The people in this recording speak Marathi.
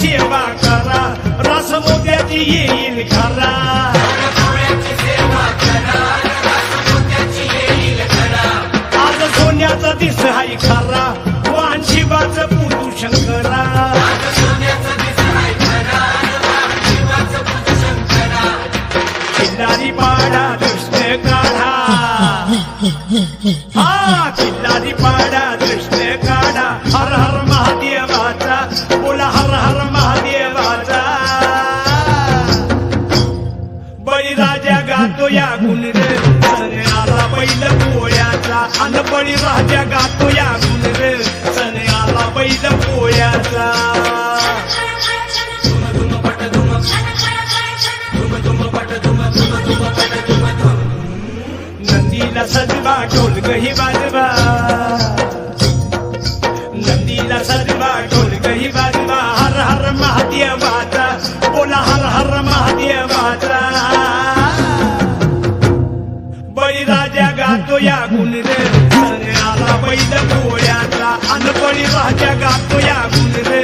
सेवा करा. रस मोत्याची येईल खरा. आज सोन्याचा दिस हाय खरा. वान शिवाच पुरू शंकरा किल्लारी पाडा कृष्ण काढा. हा किल्लारी पाडा कृष्ण काढा. हर हर महादेवाचा बळीराजा गातो या गुणर. सण आला बैल पोळ्याचा. अन बळीराजा गातो या गुणर. सण आला बैल पोळ्याचा. नंदीला सजवा ढोल गही वाजवा. नंदीला सजवा ढोल गही वाजवा. हर हर महादेवाचा. बोला हर हर गातो या गुणरे आला बैल पोळ्याचा. अनपणी राजा गातो या गुणरे